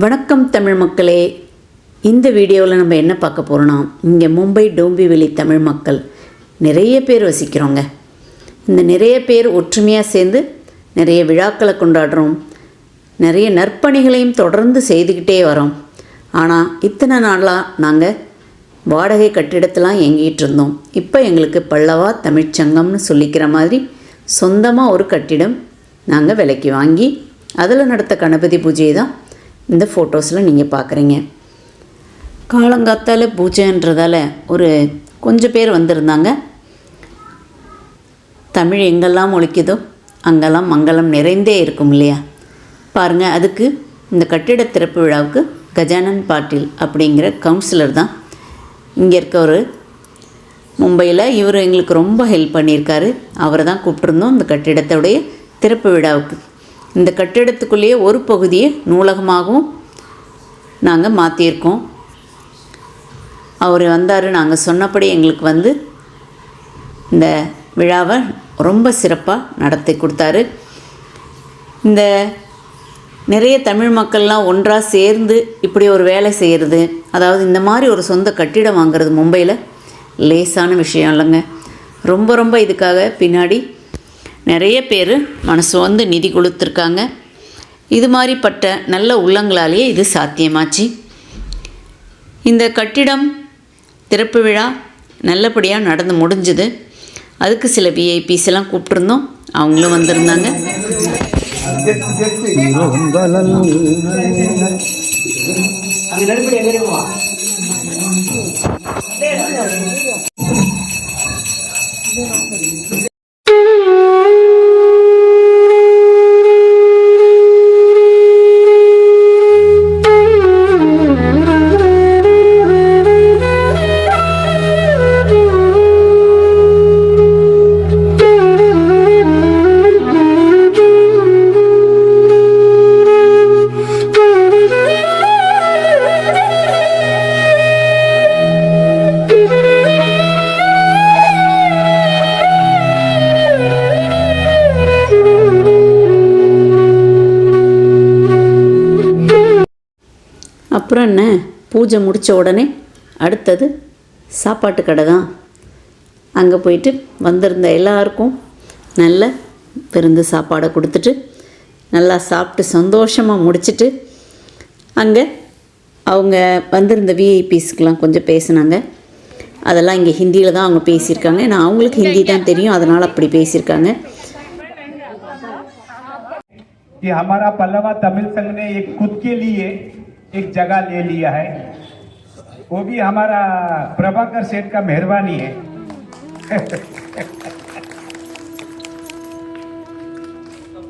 வணக்கம் தமிழ் மக்களே. இந்த வீடியோவில் நம்ம என்ன பார்க்க போகிறோன்னா இங்கே மும்பை டோம்பிவெளி தமிழ் மக்கள் நிறைய பேர் வசிக்கிறோங்க. இந்த நிறைய பேர் ஒற்றுமையாக சேர்ந்து நிறைய விழாக்களை கொண்டாடுறோம். நிறைய நற்பணிகளையும் தொடர்ந்து செய்துக்கிட்டே வரோம். ஆனால் இத்தனை நாளாக நாங்கள் வாடகை கட்டிடத்தெலாம் இயங்கிட்டு இருந்தோம். இப்போ எங்களுக்கு பல்லவா தமிழ்ச்சங்கம்னு சொல்லிக்கிற மாதிரி சொந்தமாக ஒரு கட்டிடம் நாங்கள் விலைக்கு வாங்கி அதில் நடத்த கணபதி பூஜையை தான் இந்த ஃபோட்டோஸில் நீங்கள் பார்க்குறீங்க காலங்காத்தால் பூஜைன்றதால ஒரு கொஞ்சம் பேர் வந்திருந்தாங்க. தமிழ் எங்கெல்லாம் ஒழிக்குதோ அங்கெல்லாம் மங்களம் நிறைந்தே இருக்கும் இல்லையா? பாருங்கள் அதுக்கு இந்த கட்டிட திறப்பு விழாவுக்கு கஜானன் பாட்டில் அப்படிங்கிற கவுன்சிலர் தான். இங்கே இருக்க ஒரு மும்பையில் இவர் எங்களுக்கு ரொம்ப ஹெல்ப் பண்ணியிருக்காரு. அவரை தான் கூப்பிட்ருந்தோம் இந்த கட்டிடத்துடைய திறப்பு விழாவுக்கு. இந்த கட்டிடத்துக்குள்ளேயே ஒரு பகுதியை நூலகமாகவும் நாங்கள் மாற்றியிருக்கோம் அவர் வந்தார் நாங்கள் சொன்னபடி எங்களுக்கு வந்து இந்த விழாவை ரொம்ப சிறப்பாக நடத்தி கொடுத்தாரு. இந்த நிறைய தமிழ் மக்கள்லாம் ஒன்றாக சேர்ந்து இப்படி ஒரு வேலை செய்கிறது அதாவது இந்த மாதிரி ஒரு சொந்த கட்டிடம் வாங்குறது மும்பையில் லேசான விஷயம் இல்லைங்க. ரொம்ப ரொம்ப இதுக்காக பின்னாடி நிறைய பேர் மனசு வந்து நிதி கொடுத்துருக்காங்க. இது மாதிரிப்பட்ட நல்ல உள்ளங்களாலேயே இது சாத்தியமாச்சு. இந்த கட்டிடம் திறப்பு விழா நல்லபடியாக நடந்து முடிஞ்சுது. அதுக்கு சில விஐபிஸ் எல்லாம் கூப்பிட்ருந்தோம் அவங்களும் வந்திருந்தாங்க. அப்புறம் என்ன பூஜை முடித்த உடனே அடுத்தது சாப்பாட்டு கடை தான் அங்கே போயிட்டு வந்திருந்த எல்லாருக்கும் நல்ல விருந்து சாப்பாடை கொடுத்துட்டு நல்லா சாப்பிட்டு சந்தோஷமாக முடிச்சிட்டு அங்கே அவங்க வந்திருந்த விஐபிஸ்க்கெலாம் கொஞ்சம் பேசினாங்க அதெல்லாம் இங்கே ஹிந்தியில் தான் அவங்க பேசியிருக்காங்க ஏன்னா அவங்களுக்கு ஹிந்தி தான் தெரியும் அதனால் அப்படி பேசியிருக்காங்க कि हमारा पल्लवा तमिल संघ ने एक खुद के लिए एक जगह ले लिया है। वो भी हमारा प्रभाकर सेठ का मेहरबानी है।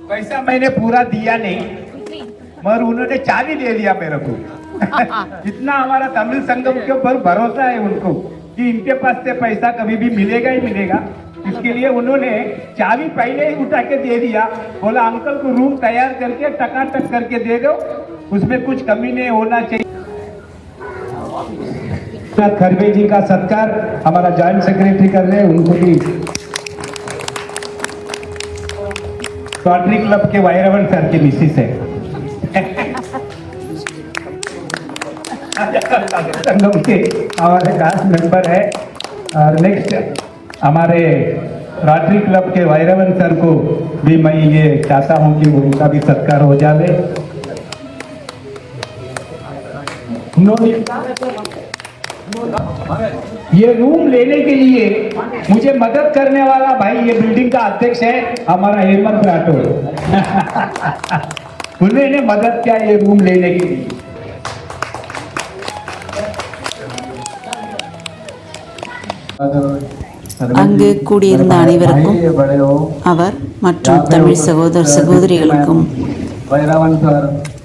पैसा मैंने पूरा दिया नहीं, मगर उन्होंने चाबी दे लिया मेरे को। इतना हमारा तमिल संगम के ऊपर भरोसा है उनको कि इनके पास से पैसा कभी भी मिलेगा ही मिलेगा। इसके लिए उन्होंने चाबी पहले ही उठा के दे दिया। बोला, अंकल को रूम तैयार करके टकाटक करके दे दो उसमें कुछ कमी नहीं होना चाहिए। खरबे जी का सत्कार, हमारा जॉइंट सेक्रेटरी कर रहे हैं, उनको भी। रोटरी क्लब के वायरवन सर के मिसिस के हमारे कास्ट मेंबर है। और नेक्स्ट हमारे रोटरी क्लब के वायरवन सर को भी मैं ये चाहता हूँ कि उनका भी सत्कार हो जावे ये रूम लेने के लिए मुझे मदद करने वाला भाई ये बिल्डिंग का अध्यक्ष है हमारा हेमंत राठौर उन्होंने मदद किया ये रूम लेने के लिए அங்கு கூடியிருந்த அனைவருக்கும் அவர் மற்றும் தமிழ் சகோதர சகோதரிகளுக்கும்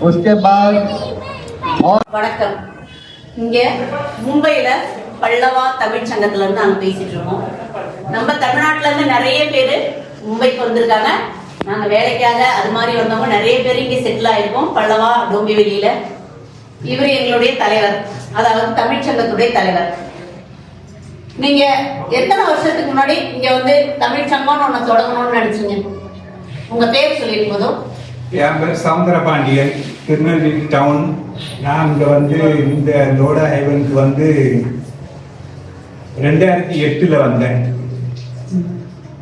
उसके बाद और வணக்கம் இங்க மும்பையில பல்லவா தமிழ் சங்கத்துல இருந்து நாங்க பேசிட்டு இருக்கோம் நம்ம தமிழ்நாட்டுல இருந்து நிறைய பேர் மும்பைக்கு வந்திருக்காங்க நாங்க வேலைக்காக அது மாதிரி வந்தவங்க நிறைய பேர் இங்க செட்டில் ஆயிருக்கோம் பல்லவா டோம்பிவெளியில இவர் எங்களுடைய தலைவர் அதாவது தமிழ் சங்கத்துடைய தலைவர் நீங்க எத்தனை வருஷத்துக்கு முன்னாடி இங்க வந்து தமிழ் சங்கம்னு ஒண்ணு தொடங்கணும்னு நினைச்சீங்க உங்க பேர் சொல்லிடும் போதும் என் பேர் சவுந்தரபாண்டியன் திருநெல்வேலி டவுன் நான் இங்கே வந்து இந்த லோடா ஹைவனுக்கு வந்து ரெண்டாயிரத்தி எட்டில் வந்தேன்.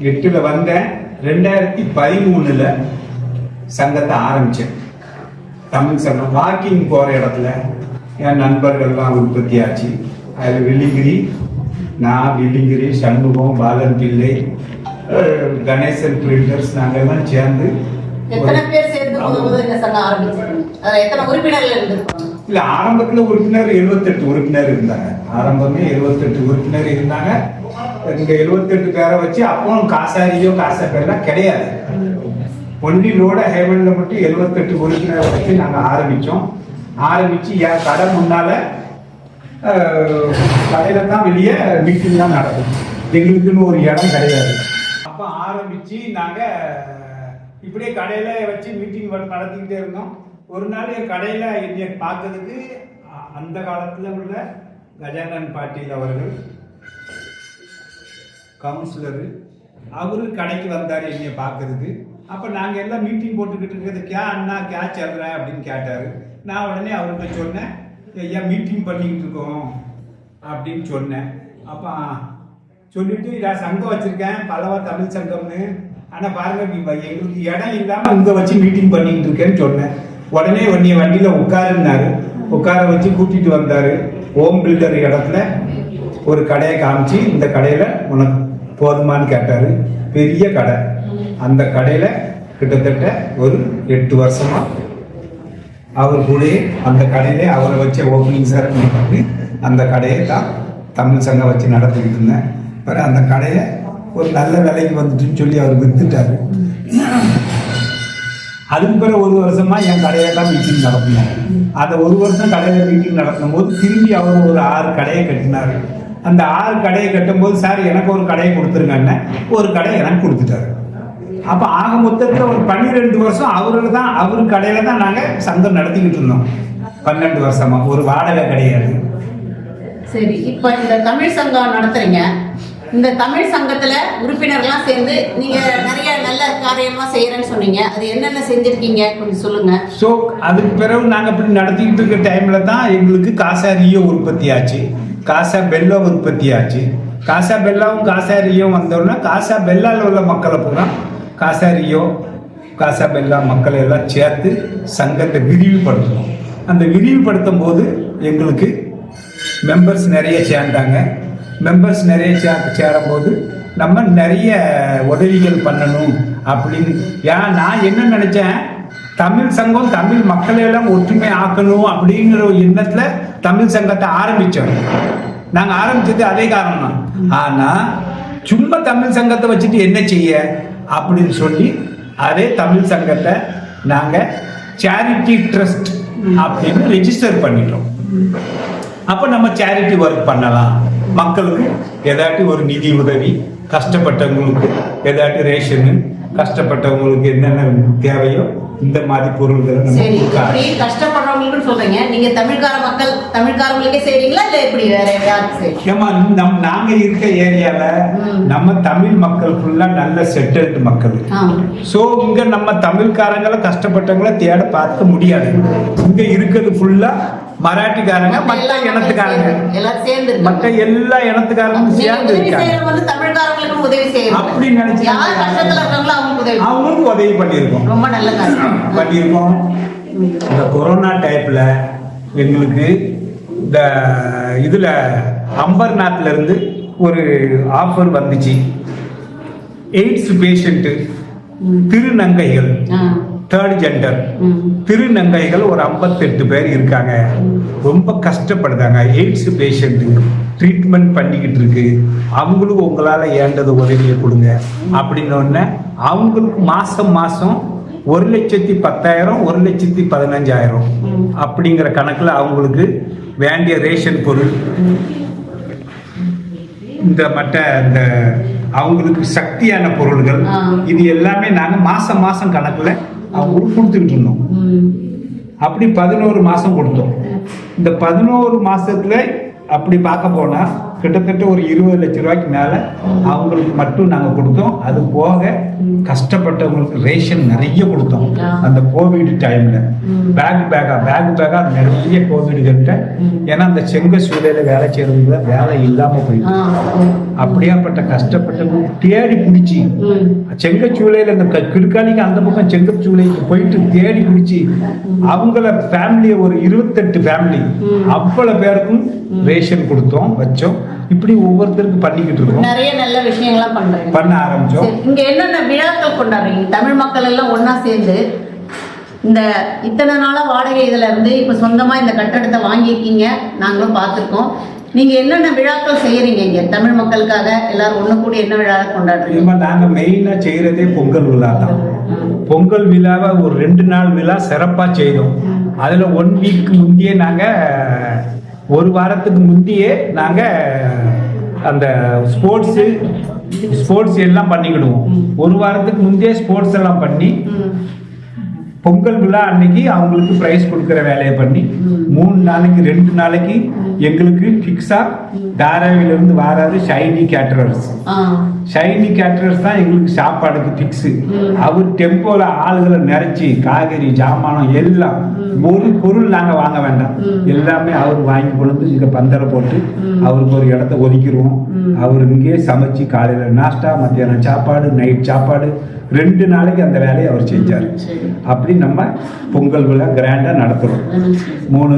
எட்டில் வந்தேன். ரெண்டாயிரத்தி பதிமூணில் சங்கத்தை ஆரம்பித்தேன் தமிழ் சங்கம் வாக்கிங் போகிற இடத்துல என் நண்பர்கள்லாம் உற்பத்தி ஆச்சு அதில் வெள்ளிங்கிரி நான் வெள்ளிங்கிரி சண்முகம் பாலன் பிள்ளை கணேசன் பிரிண்டர்ஸ் நாங்கள்லாம் சேர்ந்து இல்ல ஆரம்பத்துல உறுப்பினர் 78 உறுப்பினர் இருந்தாங்க. ஆரம்பமே 78 உறுப்பினர் இருந்தாங்க. இங்க 78 பேரை வச்சு அப்பவும் காசாரியோ காசாப்பெல்லாம் கிடையாது. ஒன்றிலோட ஹேவன்ல மட்டும் 78 உறுப்பினர் வச்சு நாங்க ஆரம்பிச்சோம். ஆரம்பிச்சு என் கடை முன்னால கடையில தான் வெளியே மீட்டிங் தான் நடக்கும். எங்களுக்குன்னு ஒரு இடம் கிடையாது. அப்ப ஆரம்பிச்சு நாங்க இப்படியே கடையில் வச்சு மீட்டிங் நடத்திக்கிட்டே இருந்தோம். ஒரு நாள் என் கடையில் என்னை பார்க்கறதுக்கு அ- அந்த காலத்தில் உள்ள கஜானன் பாட்டீல் அவர்கள் கவுன்சிலரு அவரு கடைக்கு வந்தார் என்னை பார்க்கறதுக்கு. அப்போ நாங்கள் எல்லாம் மீட்டிங் போட்டுக்கிட்டு இருக்கிறது கே அண்ணா கே சேர்றேன் அப்படின்னு கேட்டார். நான் உடனே அவர்கிட்ட சொன்னேன் ஐயா மீட்டிங் பண்ணிக்கிட்டு இருக்கோம். அப்படின்னு சொன்னேன். அப்போ சொல்லிட்டு நான் சங்கம் வச்சுருக்கேன் பல்லவா தமிழ் சங்கம்னு. ஆனால் பாருங்க இங்க எங்களுக்கு இடம் இல்லாமல் இங்கே வச்சு மீட்டிங் பண்ணிட்டு இருக்கேன்னு சொன்னேன். உடனே வண்டிய வண்டியில் உட்காருனாரு உட்கார வச்சு கூட்டிட்டு வந்தார். ஓம் பில்டர் இடத்துல ஒரு கடையை காமிச்சு இந்த கடையில் உனக்கு போதுமான்னு கேட்டார். பெரிய கடை. அந்த கடையில் கிட்டத்தட்ட ஒரு எட்டு வருஷமாக அவர் கூடயே அந்த கடையிலே அவரை வச்ச ஓப்பனிங் செரமனி பண்ணி அந்த கடையை தான் தமிழ் சங்கம் வச்சு நடத்திக்கிட்டு இருந்தேன். பிறகு அந்த கடையை ஒரு நல்ல விலைக்கு வந்துட்டுன்னு சொல்லி அவர் வித்துட்டாரு. அதுக்கு பிறகு ஒரு வருஷமா என் கடையெல்லாம் மீட்டிங் நடத்தினார் அந்த ஒரு வருஷம் கடையில் மீட்டிங் நடத்தும் போது திரும்பி அவர் ஒரு ஆறு கடையை கட்டினாரு. அந்த ஆறு கடையை கட்டும்போது சார் எனக்கு ஒரு கடையை கொடுத்துருங்கன்னு ஒரு கடையை எனக்கு கொடுத்துட்டாரு. அப்போ ஆக மொத்தத்தில் ஒரு பன்னிரெண்டு வருஷம் அவரில் தான் அவர் கடையில் தான் நாங்கள் சங்கம் நடத்திக்கிட்டு இருந்தோம். பன்னெண்டு வருஷமா. ஒரு வாடகை கிடையாது. சரி இப்போ இந்த தமிழ் சங்கம் நடத்துறீங்க. இந்த தமிழ் சங்கத்துல உறுப்பினர்லாம் சேர்ந்து நீங்க நிறைய நல்ல காரியம்லாம் செய்யறேன்னு சொன்னீங்க. அது என்னென்ன செஞ்சிருக்கீங்க? கொஞ்சம் சொல்லுங்க. ஸோ அதுக்கு பிறகு நாங்கள் இப்படி நடத்திக்கிட்டு இருக்க டைமில் தான் எங்களுக்கு காசா ரியோ உற்பத்தி ஆச்சு. காசா பெல்லோ உற்பத்தி ஆச்சு. காசா பெல்லாவும் காசா ரியோ வந்தோடனே காசா பெல்லால உள்ள மக்களை பூரா காசா ரியோ காசா பெல்லா மக்களை எல்லாம் சேர்த்து சங்கத்தை விரிவுபடுத்தணும். அந்த விரிவுபடுத்தும் போது எங்களுக்கு மெம்பர்ஸ் நிறைய சேர்ந்தாங்க. மெம்பர்ஸ் நிறைய சே சேரும்போது நம்ம நிறைய உதவிகள் பண்ணணும் அப்படின்னு. ஏன் நான் என்ன நினச்சேன்? தமிழ் சங்கம் தமிழ் மக்களை எல்லாம் ஒற்றுமை ஆக்கணும் அப்படிங்கிற ஒரு தமிழ் சங்கத்தை ஆரம்பித்தோம் நாங்கள் ஆரம்பித்தது அதே காரணம் தான் ஆனால் சும்மா தமிழ் சங்கத்தை வச்சுட்டு என்ன செய்ய அப்படின்னு சொல்லி அதே தமிழ் சங்கத்தை நாங்கள் சேரிட்டி ட்ரஸ்ட் அப்படின்னு ரெஜிஸ்டர் பண்ணிட்டோம். அப்போ நம்ம சேரிட்டி ஒர்க் பண்ணலாம். மக்களுக்கு ஏதாட்டி ஒரு நிதி உதவி கஷ்டப்பட்டவங்களுக்கு ஏதாட்டி ரேஷனு கஷ்டப்பட்டவங்களுக்கு என்னென்ன தேவையோ இந்த மாதிரி பொருள்களை சரி இப்படி கஷ்டப்படுறவங்களுக்குன்னு சொல்றீங்க. நீங்க தமிழ்கார மக்கள் தமிழ்காரங்களுக்கே செய்றீங்களா? இல்ல எப்படி வேற யாருக்கு ஏமா நம் நாங்க இருக்க ஏரியால. நம்ம தமிழ் மக்கள் ஃபுல்லா நல்ல செட்டில்டு மக்கள். சோ இங்க நம்ம தமிழ்காரங்களை கஷ்டப்பட்டவங்கள தேட பார்க்க முடியாது. இங்க இருக்கிறது ஃபுல்லா மராட்டிக்காரங்க மத்த மற்ற இனத்துக்காரங்க. மற்ற எல்லா இனத்துக்காரங்களும் நீங்க சேர்ந்து இருக்காங்க. அப்படி நினைச்சு அவங்களுக்கு உதவி பண்ணியிருக்கோம். ரொம்ப நல்ல பண்ணியிருக்கோம். இந்த கொரோனா டைப்ல எங்களுக்கு இந்த இதுல அம்பர்நாத்ல இருந்து ஒரு ஆஃபர் வந்துச்சு. எய்ட்ஸ் பேஷண்ட்டு திருநங்கைகள். Third gender. திருநங்கைகள் ஒரு 58 பேர் இருக்காங்க. ரொம்ப கஷ்டப்படுறாங்க எய்ட்ஸ் பேஷண்ட்டு ட்ரீட்மெண்ட் பண்ணிக்கிட்டு இருக்கு. அவங்களும் உங்களால் ஏண்டது உதவியை கொடுங்க. அப்படின்னு உடனே அவங்களுக்கு மாதம் மாதம் ஒரு லட்சத்தி பத்தாயிரம் ஒரு லட்சத்தி பதினஞ்சாயிரம் அப்படிங்கிற கணக்கில் அவங்களுக்கு வேண்டிய ரேஷன் பொருள் இந்த மற்ற இந்த அவங்களுக்கு சக்தியான பொருள்கள். இது எல்லாமே நாங்கள் மாசம் மாசம் கணக்கில் அவங்களுக்கு கொடுத்துக்கிட்டு இருந்தோம். அப்படி பதினோரு மாசம் கொடுத்தோம் இந்த பதினோரு மாசத்துல அப்படி பார்க்க போனா கிட்டத்தட்ட ஒரு இருபது லட்ச ரூபாய்க்கு மேல அவங்களுக்கு மட்டும் நாங்க கொடுத்தோம். அது போக கஷ்டப்பட்டவங்களுக்கு ரேஷன் நிறைய கொடுத்தோம். அந்த கோவிட் டைம்ல பேக் பேக்கா பேக் பேக்கா நிறைய கோவிட் கிட்ட. ஏன்னா அந்த செங்க சூழல வேலை செய்யறதுல வேலை இல்லாம ஆ. போயிட்டு அப்படியாப்பட்ட கஷ்டப்பட்டவங்க தேடி பிடிச்சி. ம். செங்கச்சூளையில இந்த க- கிடுக்காலிக்கு அந்த பக்கம் செங்கச்சூளைக்கு போயிட்டு தேடி பிடிச்சி. அவங்கள ஃபேமிலியை ஒரு இருபத்தெட்டு ஃபேமிலி அவ்வளவு பேருக்கும் ரேஷன் கொடுத்தோம் வச்சோம். இப்படி ஒவ்வொருத்தருக்கு பண்ணிக்கிட்டு இருக்கோம். நிறைய நல்ல விஷயங்கள்லாம் பண்றீங்க பண்ண ஆரம்பிச்சோம். இங்க என்னென்ன விழாக்கள் கொண்டாடுறீங்க? தமிழ் மக்கள் எல்லாம் ஒண்ணா சேர்ந்து இந்த இத்தனை நாளா வாடகை இதுல இருந்து இப்ப சொந்தமா இந்த கட்டடத்தை வாங்கியிருக்கீங்க நாங்களும் பார்த்திருக்கோம். நீங்க என்னென்ன விழாக்கள் செய்யறீங்க இங்க? தமிழ் மக்களுக்காக எல்லாரும் ஒண்ணு கூடி என்ன விழா கொண்டாடுறீங்க? இதுமா நாங்க மெயினா செய்யறதே பொங்கல் விழா தான். பொங்கல் விழாவை ஒரு ரெண்டு நாள் விழா சிறப்பா செய்தோம். அதுல ஒன் வீக் முந்தையே நாங்க ஒரு வாரத்துக்கு முந்தையே நாங்க அந்த ஸ்போர்ட்ஸு ஸ்போர்ட்ஸ் எல்லாம் பண்ணிக்கிடுவோம். ஒரு வாரத்துக்கு முந்தைய ஸ்போர்ட்ஸ் எல்லாம் பண்ணி பொங்கல் விழா அன்னைக்கு அவங்களுக்கு ப்ரைஸ் கொடுக்குற வேலையை பண்ணி மூணு நாளைக்கு ரெண்டு நாளைக்கு எங்களுக்கு ஃபிக்ஸா தாராவிலிருந்து வாராது ஷைனி கேட்டரர்ஸ். ஷைனி கேட்டரர்ஸ் தான் எங்களுக்கு சாப்பாடுக்கு ஃபிக்ஸு அவர் டெம்போல ஆளுகளை நிறைச்சி காய்கறி ஜாமானம் எல்லாம் ஒரு பொருள் நாங்கள் வாங்க வேண்டாம். எல்லாமே அவர் வாங்கி கொண்டு வந்து இங்கே பந்தரை போட்டு அவருக்கு ஒரு இடத்த ஒதுக்கிடுவோம் அவர் இங்கேயே சமைச்சு காலையில் நாஷ்டா மத்தியானம் சாப்பாடு நைட் சாப்பாடு ரெண்டு நாளைக்கு அந்த வேலையை அவர் செஞ்சார் சரி. அப்படி நம்ம பொங்கல் விழா கிராண்டாக நடத்துகிறோம். மூணு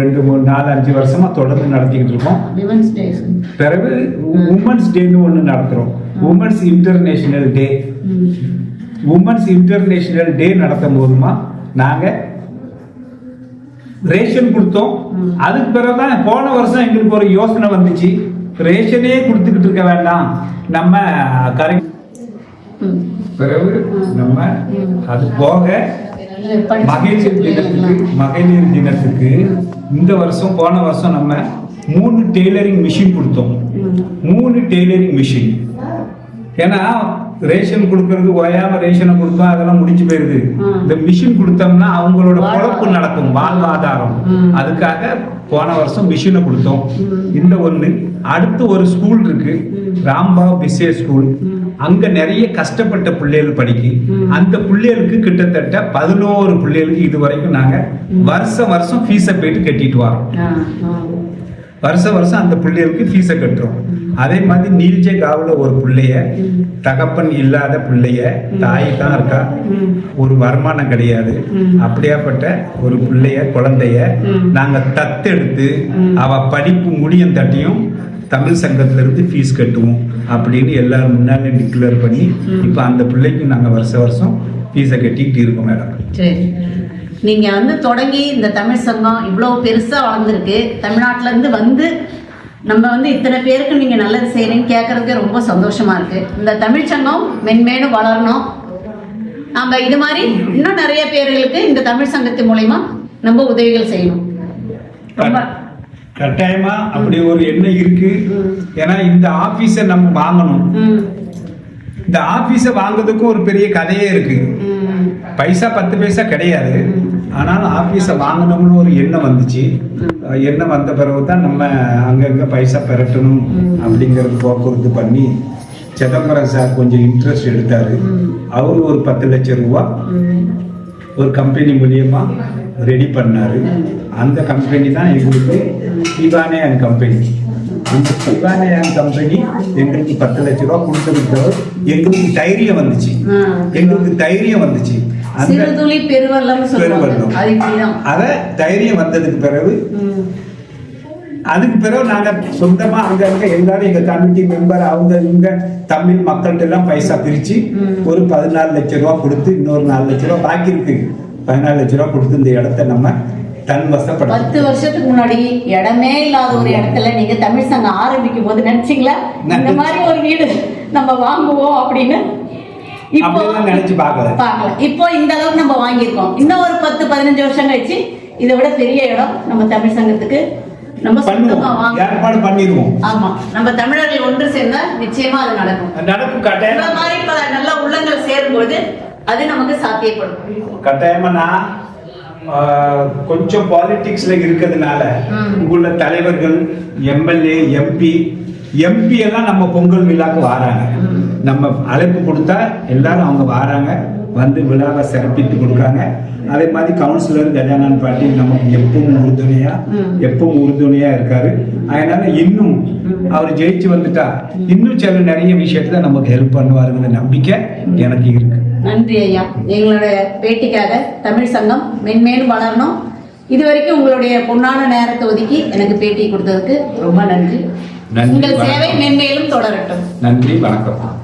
ரெண்டு மூணு நாலு அஞ்சு வருஷமா தொடர்ந்து நடத்திக்கிட்டு இருக்கோம். பிறகு உமன்ஸ் டேன்னு ஒன்று நடத்துகிறோம் women's international day. Women's international day நடத்தும் போதுமா நாங்கள் ரேஷன் கொடுத்தோம் அதுக்கு பிறகுதான் போன வருஷம் எங்களுக்கு ஒரு யோசனை வந்துச்சு ரேஷனே கொடுத்துக்கிட்டு இருக்க வேண்டாம் நம்ம கரெக்ட். பிறகு நம்ம அது போக மகளிர் தினத்துக்கு மகளிர் தினத்துக்கு இந்த வருஷம் போன வருஷம் நம்ம மூணு டெய்லரிங் மிஷின் கொடுத்தோம். மூணு டெய்லரிங் மிஷின் ஏன்னா ரேஷன் கொடுக்கறது ஓயாம ரேஷனை கொடுத்தோம் அதெல்லாம் முடிஞ்சு போயிருது. இந்த மிஷின் கொடுத்தோம்னா அவங்களோட. பொழப்பு நடக்கும் வாழ்வாதாரம். அதுக்காக போன வருஷம் மிஷினை கொடுத்தோம். இந்த ஒண்ணு அடுத்து ஒரு ஸ்கூல் இருக்கு ராம்பாவ் பிசிய ஸ்கூல் அங்க நிறைய கஷ்டப்பட்ட பிள்ளைகள் படிக்கு. அந்த பிள்ளைகளுக்கு கிட்டத்தட்ட பதினோரு பிள்ளைகளுக்கு இது வரைக்கும் நாங்க வருஷம் வருஷம் ஃபீஸை போயிட்டு கட்டிட்டு வரோம். வருஷம் வருஷம் அந்த பிள்ளைகளுக்கு ஃபீஸை கட்டுறோம். அதே மாதிரி நீல்ஜே காவில் ஒரு பிள்ளைய தகப்பன் இல்லாத பிள்ளைய தாய் தான் இருக்கா? ஒரு வருமானம் கிடையாது. அப்படியாப்பட்ட ஒரு பிள்ளைய குழந்தைய நாங்கள் தத்தெடுத்து அவ படிப்பு முடியும் தட்டியும் தமிழ் சங்கத்திலிருந்து ஃபீஸ் கட்டுவோம் அப்படின்னு எல்லாரும் முன்னாலே டிக்ளேர் பண்ணி இப்போ அந்த பிள்ளைக்கும் நாங்கள் வருஷ வருஷம் ஃபீஸை கட்டிக்கிட்டு இருக்கோம் மேடம் சரி நீங்க வந்து தொடங்கி இந்த தமிழ் சங்கம் இவ்வளவு பெருசா வளர்ந்துருக்கு. தமிழ்நாட்டுல இருந்து வந்து நம்ம வந்து இத்தனை பேருக்கு நீங்க நல்லது செய்யறீங்கன்னு கேட்கறதுக்கே ரொம்ப சந்தோஷமா இருக்கு. இந்த தமிழ் சங்கம் மென்மேலும் வளரணும். நம்ம இது மாதிரி இன்னும் நிறைய பேர்களுக்கு இந்த தமிழ் சங்கத்தின் மூலயமா நம்ம உதவிகள் செய்யணும். ரொம்ப கட்டாயமா அப்படி ஒரு எண்ணம் இருக்கு. ஏன்னா இந்த ஆபீஸை நம்ம வாங்கணும். இந்த ஆபீஸை வாங்குறதுக்கும் ஒரு பெரிய கதையே இருக்கு. பைசா பத்து பைசா கிடையாது. ஆனாலும் ஆஃபீஸை வாங்கணும்னு ஒரு எண்ணம் வந்துச்சு. எண்ணம் வந்த பிறகு தான் நம்ம அங்கங்கே பைசா பெரட்டணும் அப்படிங்கிறது போக்குவரத்து பண்ணி சிதம்பரம் சார் கொஞ்சம் இன்ட்ரெஸ்ட் எடுத்தார். அவர் ஒரு பத்து லட்சம் ரூபா ஒரு கம்பெனி மூலியமாக ரெடி பண்ணார். அந்த கம்பெனி தான் எங்களுக்கு சிவானே அண்ட் கம்பெனி அந்த சிவானே அண்ட் கம்பெனி எங்களுக்கு பத்து லட்ச ரூபா கொடுத்ததுக்கு எங்களுக்கு தைரியம் வந்துச்சு. எங்களுக்கு தைரியம் வந்துச்சு. சிறுதுளி சொல்லுவாங்க. பெருவெள்ளம். அது தைரியம் வந்ததுக்கு பிறகு அதுக்கு பிறகு நாங்க சொந்தமா அங்க அங்க எல்லாரும் எங்க கமிட்டி மெம்பர் அவங்க இவங்க தமிழ் மக்கள்கிட்ட எல்லாம் பைசா பிரிச்சு ஒரு பதினாலு லட்ச ரூபா கொடுத்து இன்னொரு நாலு லட்ச ரூபா பாக்கி இருக்கு. பதினாலு லட்ச ரூபா கொடுத்து இந்த இடத்த நம்ம தன் பத்து வசப்படுத்த வருஷத்துக்கு முன்னாடி இடமே இல்லாத ஒரு இடத்துல நீங்க தமிழ் சங்கம் ஆரம்பிக்கும் போது நினைச்சீங்களா? இந்த மாதிரி ஒரு வீடு நம்ம வாங்குவோம் அப்படின்னு? இப்போ நினைச்சு பார்க்கல பார்க்கலாம். இப்போ இந்த அளவுக்கு நம்ம வாங்கியிருக்கோம். இன்னும் ஒரு பத்து பதினஞ்சு வருஷம் கழிச்சு இதை விட பெரிய இடம் நம்ம தமிழ் சங்கத்துக்கு நம்ம சொந்தமா வாங்க ஏற்பாடு பண்ணிடுவோம். ஆமா. நம்ம தமிழர்கள் ஒன்று சேர்ந்தா நிச்சயமா அது நடக்கும். நடக்கும் இந்த கட்டாயம் மாதிரி பல நல்ல உள்ளங்கள் சேரும்போது அது நமக்கு சாத்தியப்படும். கட்டாயமா நான் கொஞ்சம் பாலிடிக்ஸ்ல இருக்கிறதுனால. உள்ள தலைவர்கள் எம்எல்ஏ எம்பி எம்பி எல்லாம் நம்ம பொங்கல் விழாக்கு வராங்க. நம்ம அழைப்பு கொடுத்தா எல்லாரும் அவங்க வராங்க வந்து விழாவை சிறப்பித்து கொடுக்குறாங்க. அதே மாதிரி கவுன்சிலர் கஜானன் பாட்டில் நமக்கு எப்பவும் உறுதுணையா. எப்பவும் உறுதுணையா இருக்காரு. அதனால இன்னும் அவர் ஜெயிச்சு வந்துட்டா இன்னும் சில நிறைய விஷயத்துல நமக்கு ஹெல்ப் பண்ணுவாருங்கிற நம்பிக்கை எனக்கு இருக்கு. நன்றி ஐயா. எங்களுடைய பேட்டிக்காக தமிழ் சங்கம் மென்மேலும் வளரணும். இது வரைக்கும் உங்களுடைய பொன்னான நேரத்தை ஒதுக்கி எனக்கு பேட்டி கொடுத்ததுக்கு ரொம்ப நன்றி. உங்கள் சேவை. மென்மேலும் தொடரட்டும். நன்றி வணக்கம்.